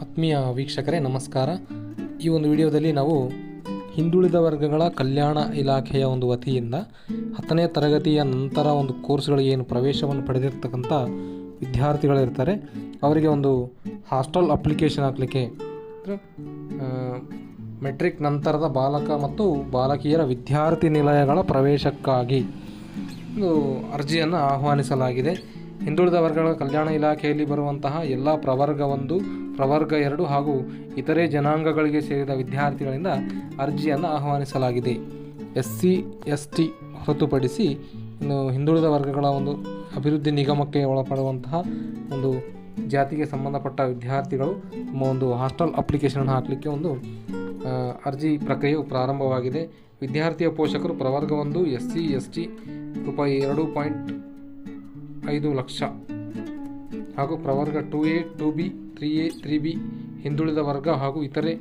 ಆತ್ಮೀಯ ವೀಕ್ಷಕರೇ, ನಮಸ್ಕಾರ. ಈ ಒಂದು ವಿಡಿಯೋದಲ್ಲಿ ನಾವು ಹಿಂದುಳಿದ ವರ್ಗಗಳ ಕಲ್ಯಾಣ ಇಲಾಖೆಯ ಒಂದು ವತಿಯಿಂದ ಹತ್ತನೇ ತರಗತಿಯ ನಂತರ ಒಂದು ಕೋರ್ಸ್ಗಳಿಗೆ ಏನು ಪ್ರವೇಶವನ್ನು ಪಡೆದಿರ್ತಕ್ಕಂಥ ವಿದ್ಯಾರ್ಥಿಗಳಿರ್ತಾರೆ. ಅವರಿಗೆ ಒಂದು ಹಾಸ್ಟೆಲ್ ಅಪ್ಲಿಕೇಶನ್ ಹಾಕಲಿಕ್ಕೆ ಮೆಟ್ರಿಕ್ ನಂತರದ ಬಾಲಕ ಮತ್ತು ಬಾಲಕಿಯರ ವಿದ್ಯಾರ್ಥಿ ನಿಲಯಗಳ ಪ್ರವೇಶಕ್ಕಾಗಿ ಒಂದು ಅರ್ಜಿಯನ್ನು ಆಹ್ವಾನಿಸಲಾಗಿದೆ. ಹಿಂದುಳಿದ ವರ್ಗಗಳ ಕಲ್ಯಾಣ ಇಲಾಖೆಯಲ್ಲಿ ಬರುವಂತಹ ಎಲ್ಲ ಪ್ರವರ್ಗ ಒಂದು, ಪ್ರವರ್ಗ ಎರಡು ಹಾಗೂ ಇತರೆ ಜನಾಂಗಗಳಿಗೆ ಸೇರಿದ ವಿದ್ಯಾರ್ಥಿಗಳಿಂದ ಅರ್ಜಿಯನ್ನು ಆಹ್ವಾನಿಸಲಾಗಿದೆ. ಎಸ್ ಸಿ ಎಸ್ ಟಿ ಹೊರತುಪಡಿಸಿ ಇನ್ನು ಹಿಂದುಳಿದ ವರ್ಗಗಳ ಒಂದು ಅಭಿವೃದ್ಧಿ ನಿಗಮಕ್ಕೆ ಒಳಪಡುವಂತಹ ಒಂದು ಜಾತಿಗೆ ಸಂಬಂಧಪಟ್ಟ ವಿದ್ಯಾರ್ಥಿಗಳು ತಮ್ಮ ಒಂದು ಹಾಸ್ಟೆಲ್ ಅಪ್ಲಿಕೇಶನ್ ಹಾಕಲಿಕ್ಕೆ ಒಂದು ಅರ್ಜಿ ಪ್ರಕ್ರಿಯೆಯು ಪ್ರಾರಂಭವಾಗಿದೆ. ವಿದ್ಯಾರ್ಥಿಯ ಪೋಷಕರು ಪ್ರವರ್ಗ ಒಂದು ಎಸ್ ಸಿ ಎಸ್ ಟಿ ರೂಪಾಯಿ ಎರಡು ಪಾಯಿಂಟ್ ಐದು ಲಕ್ಷ. ಹಾಗೂ ಪ್ರವರ್ಗ two A two B three A three B ಹಿಂದುಳಿದ ವರ್ಗ ಹಾಗೂ ಇತರೆ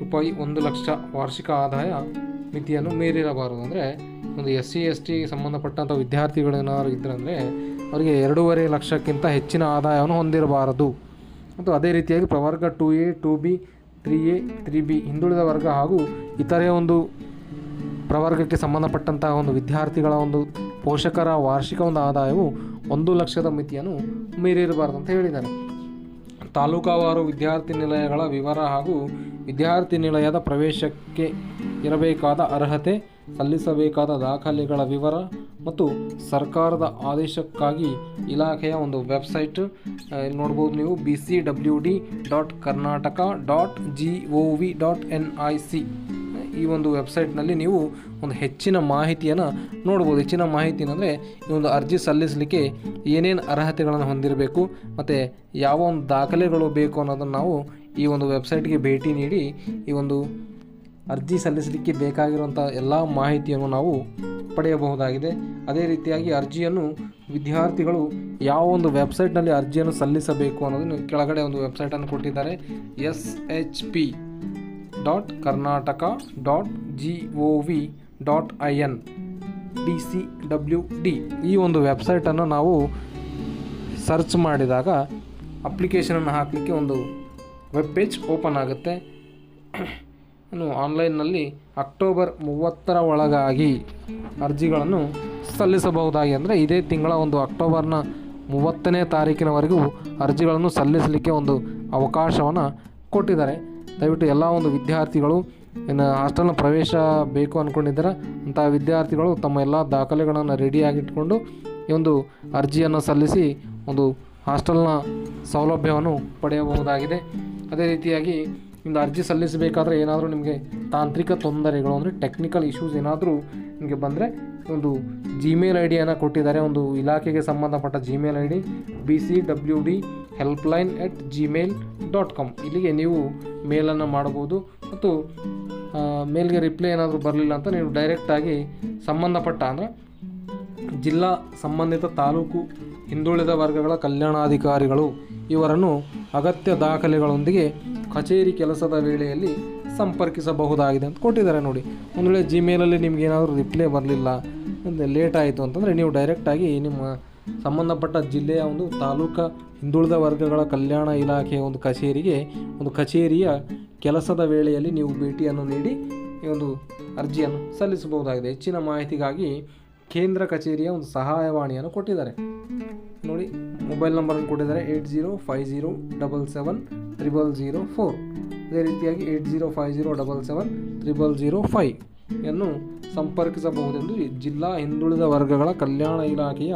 ರೂಪಾಯಿ ಒಂದು ಲಕ್ಷ ವಾರ್ಷಿಕ ಆದಾಯ ಮಿತಿಯನ್ನು ಮೀರಿರಬಾರದು. ಅಂದರೆ ಒಂದು ಎಸ್ ಸಿ ಎಸ್ ಟಿ ಸಂಬಂಧಪಟ್ಟಂಥ ವಿದ್ಯಾರ್ಥಿಗಳೇನಾದ್ರು ಇದ್ರಂದರೆ ಅವರಿಗೆ ಎರಡೂವರೆ ಲಕ್ಷಕ್ಕಿಂತ ಹೆಚ್ಚಿನ ಆದಾಯವನ್ನು ಹೊಂದಿರಬಾರದು. ಮತ್ತು ಅದೇ ರೀತಿಯಾಗಿ ಪ್ರವರ್ಗ two A two B three A three B ಹಿಂದುಳಿದ ವರ್ಗ ಹಾಗೂ ಇತರೆ ಒಂದು ಪ್ರವರ್ಗಕ್ಕೆ ಸಂಬಂಧಪಟ್ಟಂತಹ ಒಂದು ವಿದ್ಯಾರ್ಥಿಗಳ ಒಂದು ಪೋಷಕರ ವಾರ್ಷಿಕ ಒಂದು ಆದಾಯವು ಒಂದು ಲಕ್ಷದ ಮಿತಿಯನ್ನು ಮೀರಿರಬಾರದು ಅಂತ ಹೇಳಿದ್ದಾರೆ. ತಾಲೂಕಾವಾರು ವಿದ್ಯಾರ್ಥಿ ನಿಲಯಗಳ ವಿವರ ಹಾಗೂ ವಿದ್ಯಾರ್ಥಿ ನಿಲಯದ ಪ್ರವೇಶಕ್ಕೆ ಇರಬೇಕಾದ ಅರ್ಹತೆ, ಸಲ್ಲಿಸಬೇಕಾದ ದಾಖಲೆಗಳ ವಿವರ ಮತ್ತು ಸರ್ಕಾರದ ಆದೇಶಕ್ಕಾಗಿ ಇಲಾಖೆಯ ಒಂದು ವೆಬ್ಸೈಟ್ ನೋಡ್ಬೋದು ನೀವು B C W D dot Karnataka dot G O V dot N I C ಈ ಒಂದು ವೆಬ್ಸೈಟ್ನಲ್ಲಿ ನೀವು ಒಂದು ಹೆಚ್ಚಿನ ಮಾಹಿತಿಯನ್ನು ನೋಡ್ಬೋದು. ಹೆಚ್ಚಿನ ಮಾಹಿತಿ ಅಂದರೆ ಈ ಒಂದು ಅರ್ಜಿ ಸಲ್ಲಿಸಲಿಕ್ಕೆ ಏನೇನು ಅರ್ಹತೆಗಳನ್ನು ಹೊಂದಿರಬೇಕು ಮತ್ತು ಯಾವ ಒಂದು ದಾಖಲೆಗಳು ಬೇಕು ಅನ್ನೋದನ್ನು ನಾವು ಈ ಒಂದು ವೆಬ್ಸೈಟ್ಗೆ ಭೇಟಿ ನೀಡಿ ಈ ಒಂದು ಅರ್ಜಿ ಸಲ್ಲಿಸಲಿಕ್ಕೆ ಬೇಕಾಗಿರುವಂಥ ಎಲ್ಲ ಮಾಹಿತಿಯನ್ನು ನಾವು ಪಡೆಯಬಹುದಾಗಿದೆ. ಅದೇ ರೀತಿಯಾಗಿ ಅರ್ಜಿಯನ್ನು ವಿದ್ಯಾರ್ಥಿಗಳು ಯಾವ ಒಂದು ವೆಬ್ಸೈಟ್ನಲ್ಲಿ ಅರ್ಜಿಯನ್ನು ಸಲ್ಲಿಸಬೇಕು ಅನ್ನೋದನ್ನು ಕೆಳಗಡೆ ಒಂದು ವೆಬ್ಸೈಟನ್ನು ಕೊಟ್ಟಿದ್ದಾರೆ. S H P dot Karnataka dot G O V dot I N D C W D ಈ ಒಂದು ವೆಬ್ಸೈಟನ್ನು ನಾವು ಸರ್ಚ್ ಮಾಡಿದಾಗ ಅಪ್ಲಿಕೇಶನನ್ನು ಹಾಕಲಿಕ್ಕೆ ಒಂದು ವೆಬ್ ಪೇಜ್ ಓಪನ್ ಆಗುತ್ತೆ. ಇನ್ನು ಆನ್ಲೈನ್ನಲ್ಲಿ ಅಕ್ಟೋಬರ್ ಮೂವತ್ತರ ಒಳಗಾಗಿ ಅರ್ಜಿಗಳನ್ನು ಸಲ್ಲಿಸಬಹುದಾಗಿ ಅಂದರೆ ಇದೇ ತಿಂಗಳ ಒಂದು ಅಕ್ಟೋಬರ್ನ ಮೂವತ್ತನೇ ತಾರೀಕಿನವರೆಗೂ ಅರ್ಜಿಗಳನ್ನು ಸಲ್ಲಿಸಲಿಕ್ಕೆ ಒಂದು ಅವಕಾಶವನ್ನು ಕೊಟ್ಟಿದ್ದಾರೆ. ದಯವಿಟ್ಟು ಎಲ್ಲ ಒಂದು ವಿದ್ಯಾರ್ಥಿಗಳು ಇನ್ನು ಹಾಸ್ಟೆಲ್ನ ಪ್ರವೇಶ ಬೇಕು ಅಂದ್ಕೊಂಡಿದ್ದಾರೆ ಅಂತಹ ವಿದ್ಯಾರ್ಥಿಗಳು ತಮ್ಮ ಎಲ್ಲ ದಾಖಲೆಗಳನ್ನು ರೆಡಿಯಾಗಿಟ್ಕೊಂಡು ಈ ಒಂದು ಅರ್ಜಿಯನ್ನು ಸಲ್ಲಿಸಿ ಒಂದು ಹಾಸ್ಟೆಲ್ನ ಸೌಲಭ್ಯವನ್ನು ಪಡೆಯಬಹುದಾಗಿದೆ. ಅದೇ ರೀತಿಯಾಗಿ ಒಂದು ಅರ್ಜಿ ಸಲ್ಲಿಸಬೇಕಾದ್ರೆ ಏನಾದರೂ ನಿಮಗೆ ತಾಂತ್ರಿಕ ತೊಂದರೆಗಳು ಅಂದರೆ ಟೆಕ್ನಿಕಲ್ ಇಶ್ಯೂಸ್ ಏನಾದರೂ ನಿಮಗೆ ಬಂದರೆ ಒಂದು ಜಿಮೇಲ್ ಐ ಡಿಯನ್ನು ಕೊಟ್ಟಿದ್ದಾರೆ. ಒಂದು ಇಲಾಖೆಗೆ ಸಂಬಂಧಪಟ್ಟ Gmail I D B C W D helpline at Gmail dot com ಇಲ್ಲಿಗೆ ನೀವು ಮೇಲನ್ನು ಮಾಡಬಹುದು. ಮತ್ತು ಮೇಲ್ಗೆ ರಿಪ್ಲೈ ಏನಾದರೂ ಬರಲಿಲ್ಲ ಅಂತ ನೀವು ಡೈರೆಕ್ಟಾಗಿ ಸಂಬಂಧಪಟ್ಟ ಅಂದರೆ ಜಿಲ್ಲಾ ಸಂಬಂಧಿತ ತಾಲೂಕು, ಹಿಂದುಳಿದ ವರ್ಗಗಳ ಕಲ್ಯಾಣಾಧಿಕಾರಿಗಳು ಇವರನ್ನು ಅಗತ್ಯ ದಾಖಲೆಗಳೊಂದಿಗೆ ಕಚೇರಿ ಕೆಲಸದ ವೇಳೆಯಲ್ಲಿ ಸಂಪರ್ಕಿಸಬಹುದಾಗಿದೆ ಅಂತ ಕೊಟ್ಟಿದ್ದಾರೆ ನೋಡಿ. ಒಂದು ವೇಳೆ ಜಿಮೇಲಲ್ಲಿ ನಿಮ್ಗೆ ಏನಾದರೂ ರಿಪ್ಲೈ ಬರಲಿಲ್ಲ ಲೇಟ್ ಆಯಿತು ಅಂತಂದರೆ ನೀವು ಡೈರೆಕ್ಟಾಗಿ ನಿಮ್ಮ ಸಂಬಂಧಪಟ್ಟ ಜಿಲ್ಲೆಯ ಒಂದು ತಾಲೂಕಾ ಹಿಂದುಳಿದ ವರ್ಗಗಳ ಕಲ್ಯಾಣ ಇಲಾಖೆಯ ಒಂದು ಕಚೇರಿಗೆ, ಒಂದು ಕಚೇರಿಯ ಕೆಲಸದ ವೇಳೆಯಲ್ಲಿ ನೀವು ಭೇಟಿಯನ್ನು ನೀಡಿ, ಈ ಒಂದು ಅರ್ಜಿಯನ್ನು ಸಲ್ಲಿಸಬಹುದಾಗಿದೆ. ಹೆಚ್ಚಿನ ಮಾಹಿತಿಗಾಗಿ ಕೇಂದ್ರ ಕಚೇರಿಯ ಒಂದು ಸಹಾಯವಾಣಿಯನ್ನು ಕೊಟ್ಟಿದ್ದಾರೆ. ನೋಡಿ ಮೊಬೈಲ್ ನಂಬರನ್ನು ಕೊಟ್ಟಿದ್ದಾರೆ eight zero five zero double seven triple zero four ಅದೇ ರೀತಿಯಾಗಿ eight zero five zero double seven triple zero ಯನ್ನು ಸಂಪರ್ಕಿಸಬಹುದೆಂದು ಜಿಲ್ಲಾ ಹಿಂದುಳಿದ ವರ್ಗಗಳ ಕಲ್ಯಾಣ ಇಲಾಖೆಯ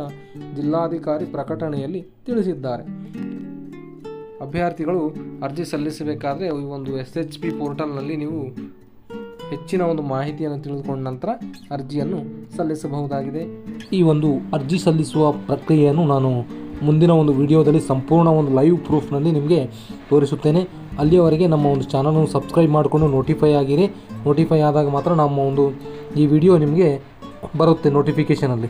ಜಿಲ್ಲಾಧಿಕಾರಿ ಪ್ರಕಟಣೆಯಲ್ಲಿ ತಿಳಿಸಿದ್ದಾರೆ. ಅಭ್ಯರ್ಥಿಗಳು ಅರ್ಜಿ ಸಲ್ಲಿಸಬೇಕಾದರೆ ಈ ಒಂದು ಎಸ್ ಎಚ್ ಪಿ ಪೋರ್ಟಲ್ನಲ್ಲಿ ನೀವು ಹೆಚ್ಚಿನ ಒಂದು ಮಾಹಿತಿಯನ್ನು ತಿಳಿದುಕೊಂಡ ನಂತರ ಅರ್ಜಿಯನ್ನು ಸಲ್ಲಿಸಬಹುದಾಗಿದೆ. ಈ ಒಂದು ಅರ್ಜಿ ಸಲ್ಲಿಸುವ ಪ್ರಕ್ರಿಯೆಯನ್ನು ನಾನು ಮುಂದಿನ ಒಂದು ವಿಡಿಯೋದಲ್ಲಿ ಸಂಪೂರ್ಣ ಒಂದು ಲೈವ್ ಪ್ರೂಫ್ನಲ್ಲಿ ನಿಮಗೆ ತೋರಿಸುತ್ತೇನೆ. ಅಲ್ಲಿಯವರೆಗೆ ನಮ್ಮ ಒಂದು ಚಾನಲನ್ನು ಸಬ್ಸ್ಕ್ರೈಬ್ ಮಾಡಿಕೊಂಡು ನೋಟಿಫೈ ಆಗಿರಿ. ನೋಟಿಫೈ ಆದಾಗ ಮಾತ್ರ ನಮ್ಮ ಒಂದು ಈ ವಿಡಿಯೋ ನಿಮಗೆ ಬರುತ್ತೆ ನೋಟಿಫಿಕೇಷನಲ್ಲಿ.